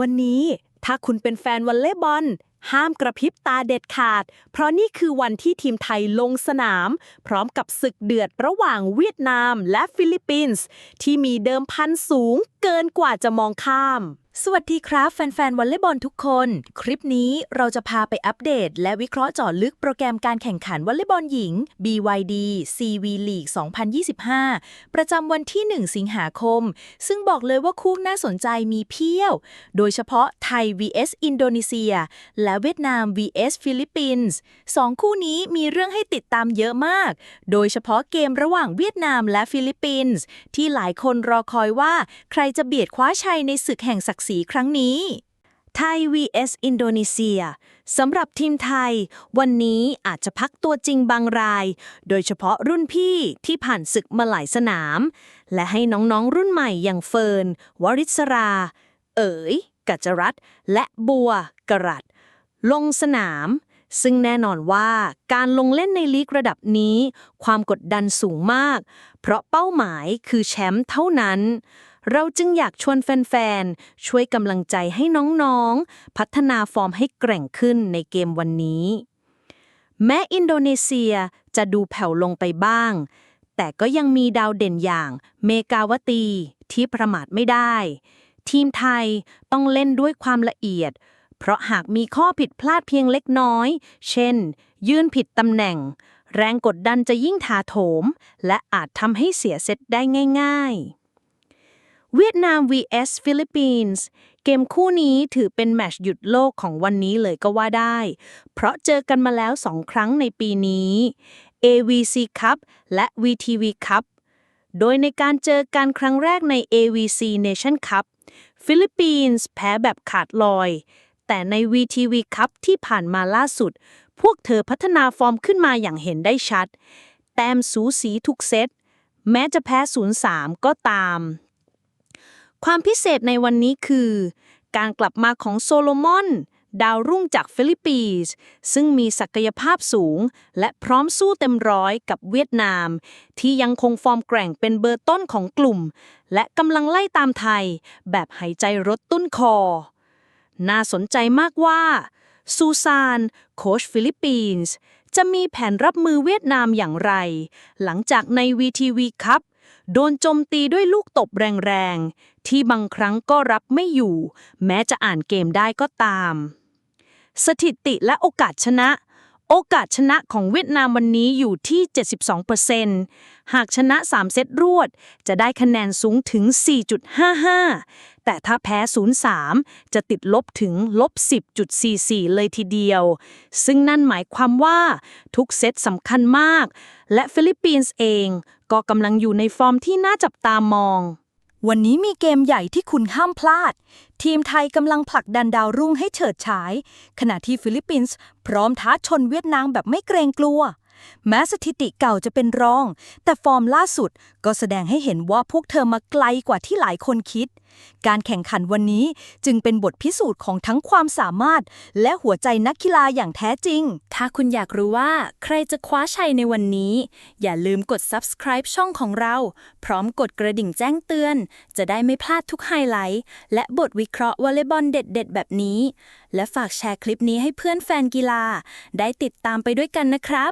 วันนี้ถ้าคุณเป็นแฟนวอลเลย์บอล ห้ามกระพริบตาเด็ดขาด เพราะนี่คือวันที่ทีมไทยลงสนาม พร้อมกับศึกเดือดระหว่างเวียดนามและฟิลิปปินส์ที่มีเดิมพันสูงเกินกว่าจะมองข้ามสวัสดีครับ แฟนๆวอลเลย์บอลทุกคน คลิปนี้เราจะพาไปอัปเดต และวิเคราะห์เจาะลึกโปรแกรมการแข่งขันวอลเลย์บอลหญิง BYD CV League 2025 ประจำวันที่ 1 สิงหาคม ซึ่งบอกเลยว่าคู่น่าสนใจมีเพียบโดยเฉพาะไทย vs อินโดนีเซีย และเวียดนาม vs ฟิลิปปินส์สองคู่นี้มีเรื่องให้ติดตามเยอะมาก โดยเฉพาะเกมระหว่างเวียดนามและฟิลิปปินส์ที่หลายคนรอคอยว่าใครจะเบียดคว้าชัยในศึกแห่งศักดิ์ศรีครั้งนี้ไทย vs อินโดนีเซียสำหรับทีมไทย วันนี้อาจจะพักตัวจริงบางราย โดยเฉพาะรุ่นพี่ที่ผ่านศึกมาหลายสนาม และให้น้องๆรุ่นใหม่อย่างเฟิร์น วริศรา เอ๋ย กัจจรัตน์และบัวกรัต ลงสนาม ซึ่งแน่นอนว่าการลงเล่นในลีกระดับนี้ ความกดดันสูงมาก เพราะเป้าหมายคือแชมป์เท่านั้น เราจึงอยากชวนแฟนๆ ช่วยกำลังใจให้น้องๆ พัฒนาฟอร์มให้แกร่งขึ้นในเกมวันนี้ แม้อินโดนีเซียจะดูแผ่วลงไปบ้าง แต่ก็ยังมีดาวเด่นอย่างเมกาวตีที่ประมาทไม่ได้ ทีมไทยต้องเล่นด้วยความละเอียด เพราะหากมีข้อผิดพลาดเพียงเล็กน้อย เช่น ยื่นผิดตำแหน่ง แรงกดดันจะยิ่งถาโถม และอาจทำให้เสียเซตได้ง่าย ๆ เวียดนาม vs ฟิลิปปินส์เกมคู่นี้ถือเป็นแมตช์หยุดโลกของวันนี้เลยก็ว่าได้ เพราะเจอกันมาแล้วสองครั้งในปีนี้ AVC Cup และ VTV Cup โดยในการเจอกันครั้งแรกใน AVC Nation Cup ฟิลิปปินส์แพ้แบบขาดลอย แต่ใน VTV Cup ที่ผ่านมาล่าสุด พวกเธอพัฒนาฟอร์มขึ้นมาอย่างเห็นได้ชัด แต้มสูสีทุกเซต แม้จะแพ้ 0-3 ก็ตาม ความพิเศษในวันนี้คือ การกลับมาของโซโลมอน ดาวรุ่งจากฟิลิปปินส์ซึ่งมีศักยภาพสูง และพร้อมสู้เต็มร้อยกับเวียดนาม ที่ยังคงฟอร์มแกร่งเป็นเบอร์ต้นของกลุ่ม และกำลังไล่ตามไทย แบบหายใจรถตุ้นคอ น่าสนใจมากว่า ซูซานโค้ชฟิลิปปินส์จะมีแผนรับมือเวียดนามอย่างไร หลังจากใน VTV ครับ โดนโจมตีด้วยลูกตบแรงๆ ที่บางครั้งก็รับไม่อยู่ แม้จะอ่านเกมได้ก็ตาม สถิติและโอกาสชนะ โอกาสชนะของเวียดนามวันนี้อยู่ที่ 72%หากชนะ 3 เซตรวด จะได้คะแนนสูงถึง 4.55 แต่ถ้าแพ้ 0-3 จะติดลบถึงลบ 10.44 เลยทีเดียว ซึ่งนั่นหมายความว่าทุกเซตสำคัญมาก และฟิลิปปินส์เองก็กำลังอยู่ในฟอร์มที่น่าจับตามอง วันนี้มีเกมใหญ่ที่คุณห้ามพลาด ทีมไทยกำลังผลักดันดาวรุ่งให้เฉิดฉาย ขณะที่ฟิลิปปินส์พร้อมท้าชนเวียดนามแบบไม่เกรงกลัว แม้สถิติเก่าจะเป็นรอง แต่ฟอร์มล่าสุดก็แสดงให้เห็นว่าพวกเธอมาไกลกว่าที่หลายคนคิด การแข่งขันวันนี้จึงเป็นบทพิสูจน์ของทั้งความสามารถ และหัวใจนักกีฬาอย่างแท้จริง ถ้าคุณอยากรู้ว่าใครจะคว้าชัยในวันนี้ อย่าลืมกด subscribe ช่องของเรา พร้อมกดกระดิ่งแจ้งเตือน จะได้ไม่พลาดทุกไฮไลท์ และบทวิเคราะห์วอลเลย์บอลเด็ด ๆ แบบนี้ และฝากแชร์คลิปนี้ให้เพื่อนแฟนกีฬา ได้ติดตามไปด้วยกันนะครับ